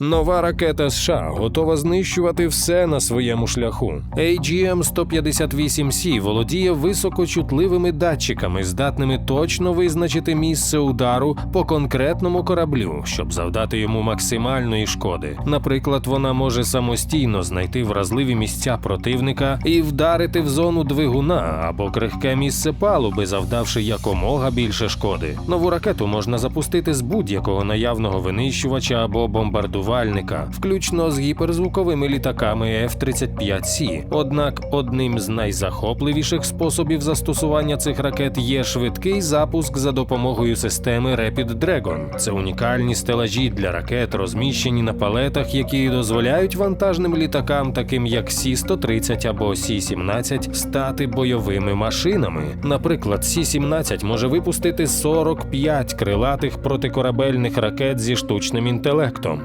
Нова ракета США готова знищувати все на своєму шляху. AGM-158C володіє високочутливими датчиками, здатними точно визначити місце удару по конкретному кораблю, щоб завдати йому максимальної шкоди. Наприклад, вона може самостійно знайти вразливі місця противника і вдарити в зону двигуна або крихке місце палуби, завдавши якомога більше шкоди. Нову ракету можна запустити з будь-якого наявного винищувача або бомбардувальника, включно з гіперзвуковими літаками F-35C. Однак одним з найзахопливіших способів застосування цих ракет є швидкий запуск за допомогою системи Rapid Dragon. Це унікальні стелажі для ракет, розміщені на палетах, які дозволяють вантажним літакам, таким як Сі-130 або Сі-17, стати бойовими машинами. Наприклад, Сі-17 може випустити 45 крилатих протикорабельних ракет зі штучним інтелектом.